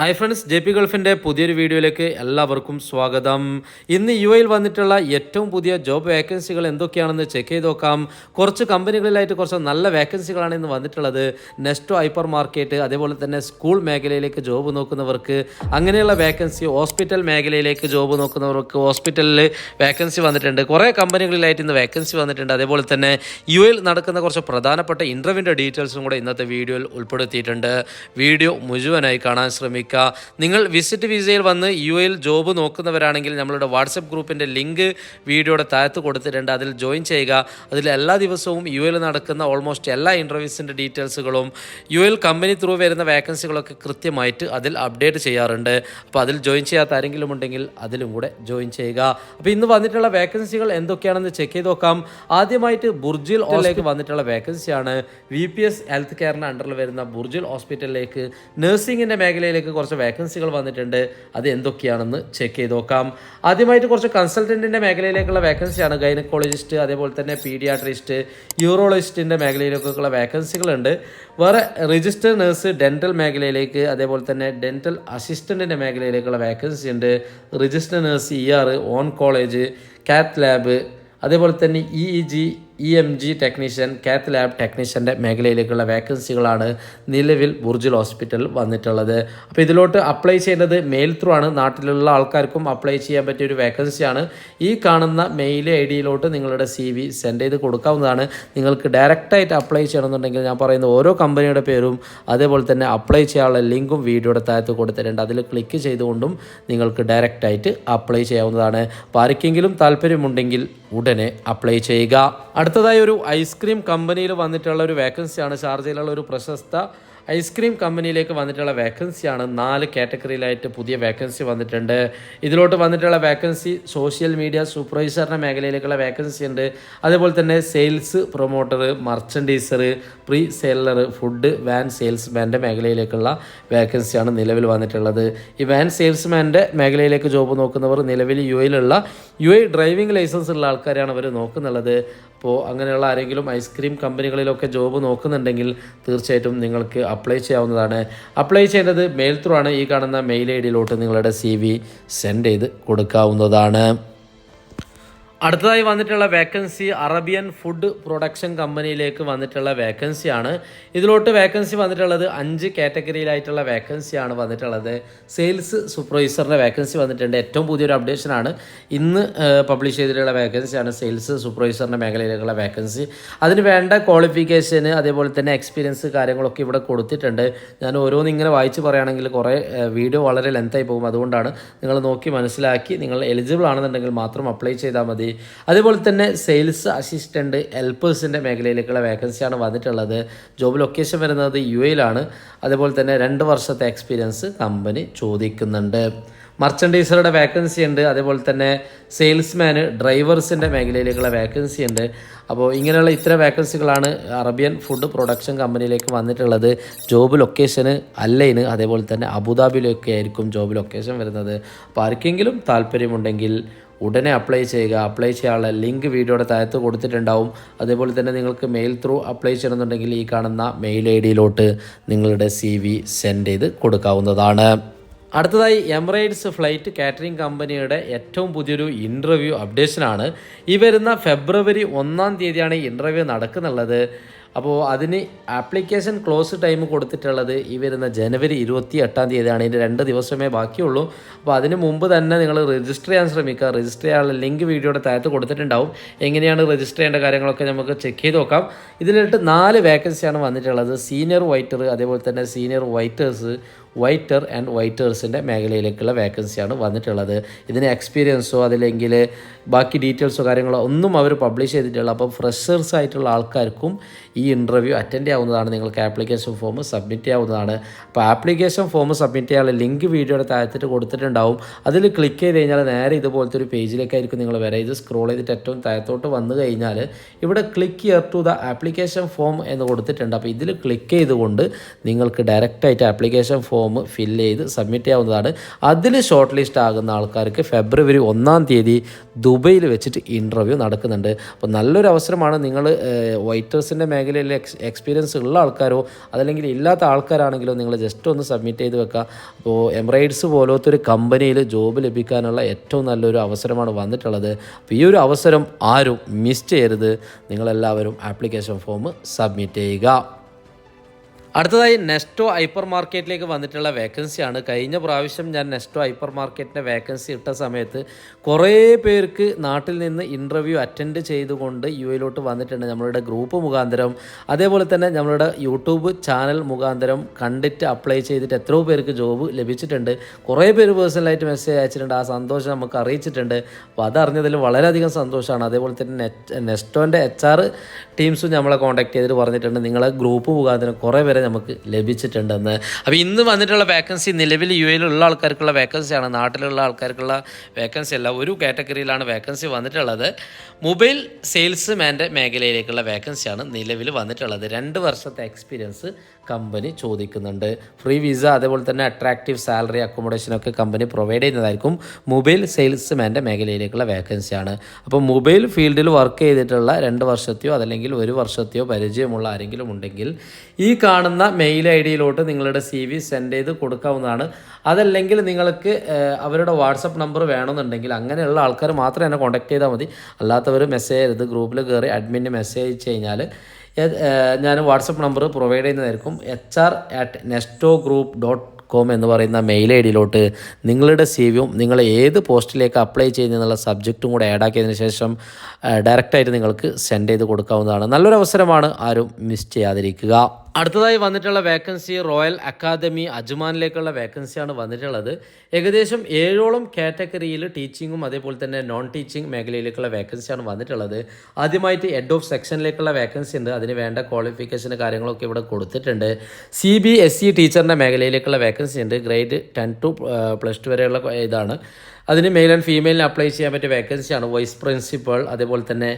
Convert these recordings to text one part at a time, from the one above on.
Hi friends J P ഗൾഫിന്റെ പുതിയൊരു വീഡിയോയിലേക്ക് എല്ലാവർക്കും സ്വാഗതം. ഇന്ന് യു എയിൽ വന്നിട്ടുള്ള ഏറ്റവും പുതിയ ജോബ് വേക്കൻസികൾ എന്തൊക്കെയാണെന്ന് ചെക്ക് ചെയ്ത് നോക്കാം. കുറച്ച് കമ്പനികളിലായിട്ട് കുറച്ച് നല്ല വേക്കൻസികളാണ് ഇന്ന് വന്നിട്ടുള്ളത്. നെസ്റ്റോ ഹൈപ്പർ മാർക്കറ്റ് അതേപോലെ തന്നെ സ്കൂൾ മേഖലയിലേക്ക് ജോബ് നോക്കുന്നവർക്ക് അങ്ങനെയുള്ള വേക്കൻസി ഹോസ്പിറ്റൽ മേഖലയിലേക്ക് ജോബ് നോക്കുന്നവർക്ക് ഹോസ്പിറ്റലിൽ വേക്കൻസി വന്നിട്ടുണ്ട്. കുറേ കമ്പനികളിലായിട്ട് ഇന്ന് വേക്കൻസി വന്നിട്ടുണ്ട്. അതേപോലെ തന്നെ യു എയിൽ നടക്കുന്ന കുറച്ച് പ്രധാനപ്പെട്ട ഇന്റർവ്യൂവിന്റെ ഡീറ്റെയിൽസും കൂടെ ഇന്നത്തെ വീഡിയോയിൽ ഉൾപ്പെടുത്തിയിട്ടുണ്ട്. വീഡിയോ മുഴുവനായി കാണാൻ ശ്രമിക്കുക നിങ്ങൾ വിസിറ്റ് വിസയിൽ വന്ന് യു എയിൽ ജോബ് നോക്കുന്നവരാണെങ്കിൽ നമ്മളുടെ വാട്സപ്പ് ഗ്രൂപ്പിന്റെ ലിങ്ക് വീഡിയോയുടെ താഴത്ത് കൊടുത്തിട്ടുണ്ട്. അതിൽ ജോയിൻ ചെയ്യുക. അതിൽ എല്ലാ ദിവസവും യു എയിൽ നടക്കുന്ന ഓൾമോസ്റ്റ് എല്ലാ ഇന്റർവ്യൂസിന്റെ ഡീറ്റെയിൽസുകളും യു എൽ കമ്പനി ത്രൂ വരുന്ന വേക്കൻസികളൊക്കെ കൃത്യമായിട്ട് അതിൽ അപ്ഡേറ്റ് ചെയ്യാറുണ്ട്. അപ്പോൾ അതിൽ ജോയിൻ ചെയ്യാത്ത ആരെങ്കിലും ഉണ്ടെങ്കിൽ അതിലും കൂടെ ജോയിൻ ചെയ്യുക. അപ്പോൾ ഇന്ന് വന്നിട്ടുള്ള വേക്കൻസികൾ എന്തൊക്കെയാണെന്ന് ചെക്ക് ചെയ്ത് നോക്കാം. ആദ്യമായിട്ട് ബുർജിൽ ഹോസ്പിറ്റലിലേക്ക് വന്നിട്ടുള്ള വേക്കൻസിയാണ് വി പി എസ് ഹെൽത്ത് കെയറിന്റെ അണ്ടറിൽ വരുന്ന ബുർജിൽ ഹോസ്പിറ്റലിലേക്ക് നഴ്സിംഗിന്റെ മേഖലയിലേക്ക് കുറച്ച് വേക്കൻസികൾ വന്നിട്ടുണ്ട്. അത് എന്തൊക്കെയാണെന്ന് ചെക്ക് ചെയ്ത് നോക്കാം. ആദ്യമായിട്ട് കുറച്ച് കൺസൾട്ടന്റിന്റെ മേഖലയിലേക്കുള്ള വേക്കൻസിയാണ് ഗൈനക്കോളജിസ്റ്റ് അതേപോലെ തന്നെ പീഡിയാട്രിസ്റ്റ് യൂറോളജിസ്റ്റിന്റെ മേഖലയിലേക്കൊക്കെയുള്ള വേക്കൻസികളുണ്ട് വേറെ രജിസ്റ്റർ നഴ്സ് ഡെന്റൽ മേഖലയിലേക്ക് അതേപോലെ തന്നെ ഡെന്റൽ അസിസ്റ്റന്റിന്റെ മേഖലയിലേക്കുള്ള വേക്കൻസി ഉണ്ട്. Register nurse E R on college cath lab അതേപോലെ തന്നെ E E G E M G technician cath lab ടെക്നീഷ്യന്റെ മേഖലയിലേക്കുള്ള വേക്കൻസികളാണ് നിലവിൽ ബുർജിൽ ഹോസ്പിറ്റലിൽ വന്നിട്ടുള്ളത്. അപ്പോൾ ഇതിലോട്ട് അപ്ലൈ ചെയ്യേണ്ടത് മെയിൽ ത്രൂ ആണ്. നാട്ടിലുള്ള ആൾക്കാർക്കും അപ്ലൈ ചെയ്യാൻ പറ്റിയ ഒരു വേക്കൻസിയാണ് ഈ കാണുന്ന മെയിൽ ഐ ഡിയിലോട്ട് നിങ്ങളുടെ സി വി സെൻഡ് ചെയ്ത് കൊടുക്കാവുന്നതാണ്. നിങ്ങൾക്ക് ഡയറക്റ്റായിട്ട് അപ്ലൈ ചെയ്യണമെന്നുണ്ടെങ്കിൽ ഞാൻ പറയുന്ന ഓരോ കമ്പനിയുടെ പേരും അതേപോലെ തന്നെ അപ്ലൈ ചെയ്യാനുള്ള ലിങ്കും വീഡിയോയുടെ താഴത്ത് കൊടുത്തിട്ടുണ്ട്. അതിൽ ക്ലിക്ക് ചെയ്തുകൊണ്ടും നിങ്ങൾക്ക് ഡയറക്റ്റായിട്ട് അപ്ലൈ ചെയ്യാവുന്നതാണ്. അപ്പോൾ ആർക്കെങ്കിലും താല്പര്യമുണ്ടെങ്കിൽ ഉടനെ അപ്ലൈ ചെയ്യുക. അടുത്തതായി ഒരു ഐസ്ക്രീം കമ്പനിയിൽ വന്നിട്ടുള്ള ഒരു വേക്കൻസിയാണ് ഷാർജയിലുള്ള ഒരു പ്രശസ്ത ഐസ്ക്രീം കമ്പനിയിലേക്ക് വന്നിട്ടുള്ള വേക്കൻസിയാണ് നാല് കാറ്റഗറിയിലായിട്ട് പുതിയ വേക്കൻസി വന്നിട്ടുണ്ട്. ഇതിലോട്ട് വന്നിട്ടുള്ള വേക്കൻസി സോഷ്യൽ മീഡിയ സൂപ്പർവൈസറിന്റെ മേഖലയിലേക്കുള്ള വേക്കൻസി ഉണ്ട്. അതേപോലെ തന്നെ sales promoter merchandiser pre seller food van സെയിൽസ്മാന്റെ മേഖലയിലേക്കുള്ള വേക്കൻസിയാണ് നിലവിൽ വന്നിട്ടുള്ളത്. ഈ വാൻ സെയിൽസ്മാന്റെ മേഖലയിലേക്ക് ജോബ് നോക്കുന്നവർ നിലവിൽ യു എയിലുള്ള യു എ ഡ്രൈവിംഗ് ലൈസൻസ് ഉള്ള ആൾക്കാരാണ് അവർ നോക്കുന്നുള്ളത് അപ്പോൾ അങ്ങനെയുള്ള ആരെങ്കിലും ഐസ്ക്രീം കമ്പനികളിലൊക്കെ ജോബ് നോക്കുന്നുണ്ടെങ്കിൽ തീർച്ചയായിട്ടും നിങ്ങൾക്ക് അപ്ലൈ ചെയ്യാവുന്നതാണ്. അപ്ലൈ ചെയ്യേണ്ടത് മെയിൽ ത്രൂ ആണ്. ഈ കാണുന്ന മെയിൽ ഐ ഡിയിലോട്ട് നിങ്ങളുടെ സി വി സെൻഡ് ചെയ്ത് കൊടുക്കാവുന്നതാണ്. അടുത്തതായി വന്നിട്ടുള്ള വേക്കൻസി അറബിയൻ ഫുഡ് പ്രൊഡക്ഷൻ കമ്പനിയിലേക്ക് വന്നിട്ടുള്ള വേക്കൻസിയാണ് ഇതിലോട്ട് വേക്കൻസി വന്നിട്ടുള്ളത് അഞ്ച് കാറ്റഗറിയിലായിട്ടുള്ള വേക്കൻസിയാണ് വന്നിട്ടുള്ളത്. സെയിൽസ് സൂപ്പർവൈസറിന്റെ വേക്കൻസി വന്നിട്ടുണ്ട്. ഏറ്റവും പുതിയൊരു അപ്ഡേഷനാണ് ഇന്ന് പബ്ലിഷ് ചെയ്തിട്ടുള്ള വേക്കൻസിയാണ് സെയിൽസ് സൂപ്പർവൈസറിന്റെ മേഖലയിലേക്കുള്ള വേക്കൻസി അതിന് വേണ്ട ക്വാളിഫിക്കേഷന് അതേപോലെ തന്നെ എക്സ്പീരിയൻസ് കാര്യങ്ങളൊക്കെ ഇവിടെ കൊടുത്തിട്ടുണ്ട്. ഞാൻ ഓരോന്ന് ഇങ്ങനെ വായിച്ച് പറയുകയാണെങ്കിൽ കുറേ വീഡിയോ വളരെ ലെങ്തായി പോകും. അതുകൊണ്ടാണ് നിങ്ങൾ നോക്കി മനസ്സിലാക്കി നിങ്ങൾ എലിജിബിൾ ആണെന്നുണ്ടെങ്കിൽ മാത്രം അപ്ലൈ ചെയ്താൽ മതി. അതേപോലെ തന്നെ സെയിൽസ് അസിസ്റ്റന്റ് ഹെൽപ്പേഴ്സിന്റെ മേഖലയിലേക്കുള്ള വേക്കൻസിയാണ് വന്നിട്ടുള്ളത്. ജോബ് ലൊക്കേഷൻ വരുന്നത് യു എയിലാണ് അതുപോലെ തന്നെ രണ്ട് വർഷത്തെ എക്സ്പീരിയൻസ് കമ്പനി ചോദിക്കുന്നുണ്ട്. മർച്ചൻഡൈസറുടെ വേക്കൻസി ഉണ്ട്. അതേപോലെ തന്നെ സെയിൽസ്മാന് ഡ്രൈവേഴ്സിന്റെ മേഖലയിലേക്കുള്ള വേക്കൻസി ഉണ്ട്. അപ്പോൾ ഇങ്ങനെയുള്ള ഇത്ര വേക്കൻസികളാണ് അറബിയൻ ഫുഡ് പ്രൊഡക്ഷൻ കമ്പനിയിലേക്ക് വന്നിട്ടുള്ളത്. ജോബ് ലൊക്കേഷന് അല്ലൈന് അതേപോലെ തന്നെ അബുദാബിയിലൊക്കെ ആയിരിക്കും ജോബ് ലൊക്കേഷൻ വരുന്നത്. അപ്പോൾ ആർക്കെങ്കിലും താല്പര്യമുണ്ടെങ്കിൽ ഉടനെ അപ്ലൈ ചെയ്യുക അപ്ലൈ ചെയ്യാനുള്ള ലിങ്ക് വീഡിയോയുടെ താഴത്ത് കൊടുത്തിട്ടുണ്ടാവും. അതേപോലെ തന്നെ നിങ്ങൾക്ക് മെയിൽ ത്രൂ അപ്ലൈ ചെയ്യണമെന്നുണ്ടെങ്കിൽ ഈ കാണുന്ന മെയിൽ ഐ ഡിയിലോട്ട് നിങ്ങളുടെ സി വി സെൻഡ് ചെയ്ത് കൊടുക്കാവുന്നതാണ്. അടുത്തതായി എമിറേറ്റ്സ് ഫ്ലൈറ്റ് കാറ്ററിംഗ് കമ്പനിയുടെ ഏറ്റവും പുതിയൊരു ഇന്റർവ്യൂ അപ്ഡേഷനാണ് ഈ വരുന്ന ഫെബ്രുവരി ഒന്നാം തീയതിയാണ് ഇന്റർവ്യൂ നടക്കുന്നുള്ളത്. അപ്പോൾ അതിന് ആപ്ലിക്കേഷൻ ക്ലോസ് ടൈം കൊടുത്തിട്ടുള്ളത് ഈ വരുന്ന ജനുവരി ഇരുപത്തി എട്ടാം തീയതിയാണ്. ഇതിന്റെ രണ്ട് ദിവസമേ ബാക്കിയുള്ളൂ. അപ്പോൾ അതിന് മുമ്പ് തന്നെ നിങ്ങൾ രജിസ്റ്റർ ചെയ്യാൻ ശ്രമിക്കുക. രജിസ്റ്റർ ചെയ്യാനുള്ള ലിങ്ക് വീഡിയോയുടെ താഴത്ത് കൊടുത്തിട്ടുണ്ടാവും. എങ്ങനെയാണ് രജിസ്റ്റർ ചെയ്യേണ്ട കാര്യങ്ങളൊക്കെ നമുക്ക് ചെക്ക് ചെയ്ത് നോക്കാം. ഇതിലിട്ട് നാല് വേക്കൻസിയാണ് വന്നിട്ടുള്ളത്. സീനിയർ വൈറ്റർ അതേപോലെ തന്നെ സീനിയർ വൈറ്റേഴ്സ് വൈറ്റർ ആൻഡ് വൈറ്റേഴ്സിന്റെ മേഖലയിലേക്കുള്ള വേക്കൻസിയാണ് വന്നിട്ടുള്ളത്. ഇതിന് എക്സ്പീരിയൻസോ അതില്ലെങ്കിൽ ബാക്കി ഡീറ്റെയിൽസോ കാര്യങ്ങളോ ഒന്നും അവർ പബ്ലിഷ് ചെയ്തിട്ടില്ല. അപ്പോൾ ഫ്രഷേഴ്സ് ആയിട്ടുള്ള ആൾക്കാർക്കും ഈ ഇന്റർവ്യൂ അറ്റൻഡ് ചെയ്യാവുന്നതാണ്. നിങ്ങൾക്ക് ആപ്ലിക്കേഷൻ ഫോം സബ്മിറ്റ് ചെയ്യാവുന്നതാണ്. അപ്പോൾ ആപ്ലിക്കേഷൻ ഫോം സബ്മിറ്റ് ചെയ്യാനുള്ള ലിങ്ക് വീഡിയോയുടെ താഴത്തിട്ട് കൊടുത്തിട്ടുണ്ടാവും. അതിൽ ക്ലിക്ക് ചെയ്ത് കഴിഞ്ഞാൽ നേരെ ഇതുപോലത്തെ ഒരു പേജിലേക്കായിരിക്കും നിങ്ങൾ വരെ. ഇത് സ്ക്രോൾ ചെയ്തിട്ട് ഏറ്റവും താഴത്തോട്ട് വന്നു കഴിഞ്ഞാൽ ഇവിടെ click here to the application form എന്ന് കൊടുത്തിട്ടുണ്ട്. അപ്പോൾ ഇതിൽ ക്ലിക്ക് ചെയ്തുകൊണ്ട് നിങ്ങൾക്ക് ഡയറക്റ്റായിട്ട് ആപ്ലിക്കേഷൻ ഫോം ഫോം ഫില്ല് ചെയ്ത് സബ്മിറ്റ് ചെയ്യാവുന്നതാണ്. അതിൽ ഷോർട്ട് ലിസ്റ്റ് ആകുന്ന ആൾക്കാർക്ക് ഫെബ്രുവരി ഒന്നാം തീയതി ദുബൈയിൽ വെച്ചിട്ട് ഇന്റർവ്യൂ നടക്കുന്നുണ്ട്. അപ്പോൾ നല്ലൊരു അവസരമാണ് നിങ്ങൾ വൈറ്റേഴ്സിന്റെ മേഖലയിൽ എക്സ് എക്സ്പീരിയൻസ് ഉള്ള ആൾക്കാരോ അതല്ലെങ്കിൽ ഇല്ലാത്ത ആൾക്കാരാണെങ്കിലോ നിങ്ങൾ ജസ്റ്റ് ഒന്ന് സബ്മിറ്റ് ചെയ്ത് വെക്കുക. അപ്പോൾ എമിറേറ്റ്സ് പോലത്തെ ഒരു കമ്പനിയിൽ ജോബ് ലഭിക്കാനുള്ള ഏറ്റവും നല്ലൊരു അവസരമാണ് വന്നിട്ടുള്ളത്. അപ്പോൾ ഈ ഒരു അവസരം ആരും മിസ് ചെയ്യരുത്. നിങ്ങളെല്ലാവരും ആപ്ലിക്കേഷൻ ഫോം സബ്മിറ്റ് ചെയ്യുക. അടുത്തതായി നെസ്റ്റോ ഹൈപ്പർ മാർക്കറ്റിലേക്ക് വന്നിട്ടുള്ള വേക്കൻസിയാണ്. കഴിഞ്ഞ പ്രാവശ്യം ഞാൻ നെസ്റ്റോ ഹൈപ്പർ മാർക്കറ്റിന്റെ വേക്കൻസി ഇട്ട സമയത്ത് കുറേ പേർക്ക് നാട്ടിൽ നിന്ന് ഇന്റർവ്യൂ അറ്റൻഡ് ചെയ്തുകൊണ്ട് യു എയിലോട്ട് വന്നിട്ടുണ്ട്. നമ്മളുടെ ഗ്രൂപ്പ് മുഖാന്തരം അതേപോലെ തന്നെ നമ്മളുടെ യൂട്യൂബ് ചാനൽ മുഖാന്തരം കണ്ടിട്ട് അപ്ലൈ ചെയ്തിട്ട് എത്രയോ പേർക്ക് ജോബ് ലഭിച്ചിട്ടുണ്ട്. കുറേ പേര് പേഴ്സണലായിട്ട് മെസ്സേജ് അയച്ചിട്ടുണ്ട്. ആ സന്തോഷം നമുക്ക് അറിയിച്ചിട്ടുണ്ട്. അപ്പോൾ അതറിഞ്ഞതിൽ വളരെയധികം സന്തോഷമാണ്. അതേപോലെ തന്നെ നെറ്റ് നെസ്റ്റോന്റെ എച്ച് ആർ ടീംസും നമ്മളെ കോൺടാക്ട് ചെയ്തിട്ട് പറഞ്ഞിട്ടുണ്ട്. നിങ്ങളെ ഗ്രൂപ്പ് മുഖാന്തരം കുറേ പേരെ നമുക്ക് ലഭിച്ചിട്ടുണ്ടെന്ന്. അപ്പോൾ ഇന്ന് വന്നിട്ടുള്ള വേക്കൻസി നിലവിൽ യു എയിലുള്ള ആൾക്കാർക്കുള്ള വേക്കൻസിയാണ് നാട്ടിലുള്ള ആൾക്കാർക്കുള്ള വേക്കൻസി അല്ല. ഒരു കാറ്റഗറിയിലാണ് വേക്കൻസി വന്നിട്ടുള്ളത്. മൊബൈൽ സെയിൽസ് സെയിൽസ്മാന്റെ മേഖലയിലേക്കുള്ള വേക്കൻസിയാണ് നിലവിൽ വന്നിട്ടുള്ളത്. രണ്ട് വർഷത്തെ എക്സ്പീരിയൻസ് കമ്പനി ചോദിക്കുന്നുണ്ട്. ഫ്രീ വിസ അതേപോലെ തന്നെ അട്രാക്റ്റീവ് സാലറി അക്കോമഡേഷനൊക്കെ കമ്പനി പ്രൊവൈഡ് ചെയ്യുന്നതായിരിക്കും. മൊബൈൽ സെയിൽസ്മാന്റെ മേഖലയിലേക്കുള്ള വേക്കൻസിയാണ് അപ്പോൾ മൊബൈൽ ഫീൽഡിൽ വർക്ക് ചെയ്തിട്ടുള്ള രണ്ട് വർഷത്തെയോ അതല്ലെങ്കിൽ ഒരു വർഷത്തെയോ പരിചയമുള്ള ആരെങ്കിലും ഉണ്ടെങ്കിൽ ഈ കാണുന്ന മെയിൽ ഐ ഡിയിലോട്ട് നിങ്ങളുടെ സി വി സെൻഡ് ചെയ്ത് കൊടുക്കാവുന്നതാണ്. അതല്ലെങ്കിൽ നിങ്ങൾക്ക് അവരുടെ വാട്സപ്പ് നമ്പർ വേണമെന്നുണ്ടെങ്കിൽ അങ്ങനെയുള്ള ആൾക്കാർ മാത്രം എന്നെ കോൺടാക്ട് ചെയ്താൽ മതി. അല്ലാത്തവർ മെസ്സേജ് ചെയ്യരുത്. ഗ്രൂപ്പിൽ കയറി അഡ്മിന് മെസ്സേജ് അയച്ചു കഴിഞ്ഞാൽ ഞാൻ വാട്സപ്പ് നമ്പർ പ്രൊവൈഡ് ചെയ്യുന്നതായിരിക്കും. H R at Nesto group dot com എന്ന് പറയുന്ന മെയിൽ ഐ ഡിയിലോട്ട് നിങ്ങളുടെ സി വിയും നിങ്ങൾ ഏത് പോസ്റ്റിലേക്ക് അപ്ലൈ ചെയ്യുന്നതിനുള്ള സബ്ജക്റ്റും കൂടെ ആഡ് ആക്കിയതിന് ശേഷം ഡയറക്റ്റായിട്ട് നിങ്ങൾക്ക് സെൻഡ് ചെയ്ത് കൊടുക്കാവുന്നതാണ്. നല്ലൊരു അവസരമാണ് ആരും മിസ് ചെയ്യാതിരിക്കുക. അടുത്തതായി വന്നിട്ടുള്ള വേക്കൻസി റോയൽ അക്കാദമി അജ്മാനിലേക്കുള്ള വേക്കൻസിയാണ് വന്നിട്ടുള്ളത്. ഏകദേശം ഏഴോളം കാറ്റഗറിയിൽ ടീച്ചിങ്ങും അതേപോലെ തന്നെ നോൺ ടീച്ചിങ് മേഖലയിലേക്കുള്ള വേക്കൻസിയാണ് വന്നിട്ടുള്ളത്. ആദ്യമായിട്ട് ഹെഡ് ഓഫ് സെക്ഷനിലേക്കുള്ള വേക്കൻസി ഉണ്ട്. അതിന് വേണ്ട ക്വാളിഫിക്കേഷൻ കാര്യങ്ങളൊക്കെ ഇവിടെ കൊടുത്തിട്ടുണ്ട്. സി ബി എസ് സി ടീച്ചറിന്റെ മേഖലയിലേക്കുള്ള വേക്കൻസി ഉണ്ട്. Grade ten to plus two വരെയുള്ള ഇതാണ്. അതിന് മെയിൽ ആൻഡ് ഫീമെയിലിന് അപ്ലൈ ചെയ്യാൻ പറ്റിയ വേക്കൻസിയാണ് വൈസ് പ്രിൻസിപ്പൾ അതേപോലെ തന്നെ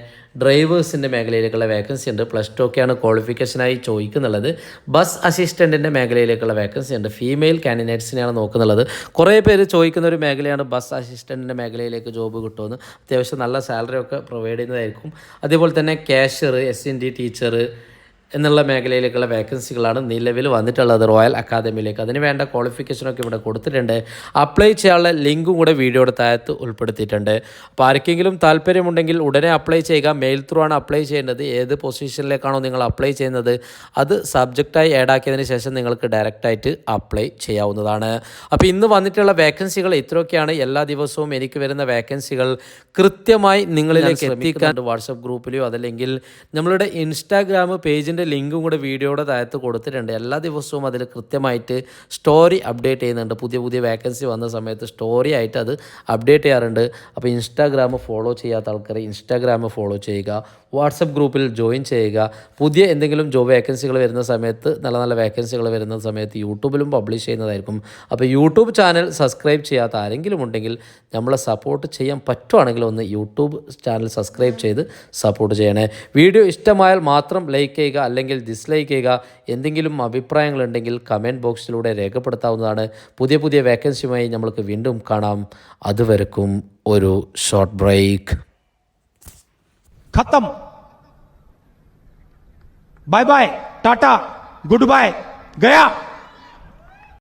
ഡ്രൈവേഴ്സിന്റെ മേഖലയിലേക്കുള്ള വേക്കൻസി ഉണ്ട്. പ്ലസ് ടു ഒക്കെയാണ് ക്വാളിഫിക്കേഷനായി ചോദിക്കുന്നുള്ളത്. ബസ് അസിസ്റ്റന്റിന്റെ മേഖലയിലേക്കുള്ള വേക്കൻസി ഉണ്ട്. ഫീമെയിൽ കാൻഡിഡേറ്റ്സിനെയാണ് നോക്കുന്നുള്ളത്. കുറേ പേര് ചോദിക്കുന്ന ഒരു മേഖലയാണ് ബസ് അസിസ്റ്റന്റിന്റെ മേഖലയിലേക്ക് ജോബ് കിട്ടുമെന്ന്. അത്യാവശ്യം നല്ല സാലറി ഒക്കെ പ്രൊവൈഡ് ചെയ്യുന്നതായിരിക്കും. അതേപോലെ തന്നെ cashier S N D teacher എന്നുള്ള മേഖലയിലേക്കുള്ള വേക്കൻസികളാണ് നിലവിൽ വന്നിട്ടുള്ളത് റോയൽ അക്കാദമിയിലേക്ക് അതിന് വേണ്ട ക്വാളിഫിക്കേഷനൊക്കെ ഇവിടെ കൊടുത്തിട്ടുണ്ട്. അപ്ലൈ ചെയ്യാനുള്ള ലിങ്കും കൂടെ വീഡിയോയുടെ താഴത്ത് ഉൾപ്പെടുത്തിയിട്ടുണ്ട്. അപ്പോൾ ആർക്കെങ്കിലും താല്പര്യമുണ്ടെങ്കിൽ ഉടനെ അപ്ലൈ ചെയ്യുക. മെയിൽ ത്രൂ ആണ് അപ്ലൈ ചെയ്യേണ്ടത് ഏത് പൊസിഷനിലേക്കാണോ നിങ്ങൾ അപ്ലൈ ചെയ്യുന്നത് അത് സബ്ജക്റ്റായി ആഡ് ആക്കിയതിന് ശേഷം നിങ്ങൾക്ക് ഡയറക്റ്റായിട്ട് അപ്ലൈ ചെയ്യാവുന്നതാണ്. അപ്പോൾ ഇന്ന് വന്നിട്ടുള്ള വേക്കൻസികൾ ഇത്രയൊക്കെയാണ്. എല്ലാ ദിവസവും എനിക്ക് വരുന്ന വേക്കൻസികൾ കൃത്യമായി നിങ്ങളിലേക്ക് എത്തിക്കാൻ വാട്സപ്പ് ഗ്രൂപ്പിലോ അതല്ലെങ്കിൽ നമ്മളുടെ ഇൻസ്റ്റാഗ്രാം പേജിന്റെ ലിങ്കും കൂടെ വീഡിയോയുടെ താഴത്ത് കൊടുത്തിട്ടുണ്ട്. എല്ലാ ദിവസവും അതിൽ കൃത്യമായിട്ട് സ്റ്റോറി അപ്ഡേറ്റ് ചെയ്യുന്നുണ്ട്. പുതിയ പുതിയ വേക്കൻസി വന്ന സമയത്ത് സ്റ്റോറി ആയിട്ട് അത് അപ്ഡേറ്റ് ചെയ്യാറുണ്ട്. അപ്പോൾ ഇൻസ്റ്റാഗ്രാം ഫോളോ ചെയ്യാത്ത ആൾക്കാർ ഇൻസ്റ്റാഗ്രാം ഫോളോ ചെയ്യുക വാട്സപ്പ് ഗ്രൂപ്പിൽ ജോയിൻ ചെയ്യുക. പുതിയ എന്തെങ്കിലും ജോബ് വേക്കൻസികൾ വരുന്ന സമയത്ത് നല്ല നല്ല വേക്കൻസികൾ വരുന്ന സമയത്ത് യൂട്യൂബിലും പബ്ലിഷ് ചെയ്യുന്നതായിരിക്കും. അപ്പോൾ യൂട്യൂബ് ചാനൽ സബ്സ്ക്രൈബ് ചെയ്യാത്ത ആരെങ്കിലും ഉണ്ടെങ്കിൽ നമ്മളെ സപ്പോർട്ട് ചെയ്യാൻ പറ്റുവാണെങ്കിൽ ഒന്ന് യൂട്യൂബ് ചാനൽ സബ്സ്ക്രൈബ് ചെയ്ത് സപ്പോർട്ട് ചെയ്യണേ. വീഡിയോ ഇഷ്ടമായാൽ മാത്രം ലൈക്ക് ചെയ്യുക അല്ലെങ്കിൽ ഡിസ്ലൈക്ക് ചെയ്യുക എന്തെങ്കിലും അഭിപ്രായങ്ങളുണ്ടെങ്കിൽ കമന്റ് ബോക്സിലൂടെ രേഖപ്പെടുത്താവുന്നതാണ്. പുതിയ പുതിയ വേക്കൻസിയുമായി നമ്മൾക്ക് വീണ്ടും കാണാം. അതുവരക്കും ഒരു short break ഖത്തം. Bye bye tata good bye Gaya.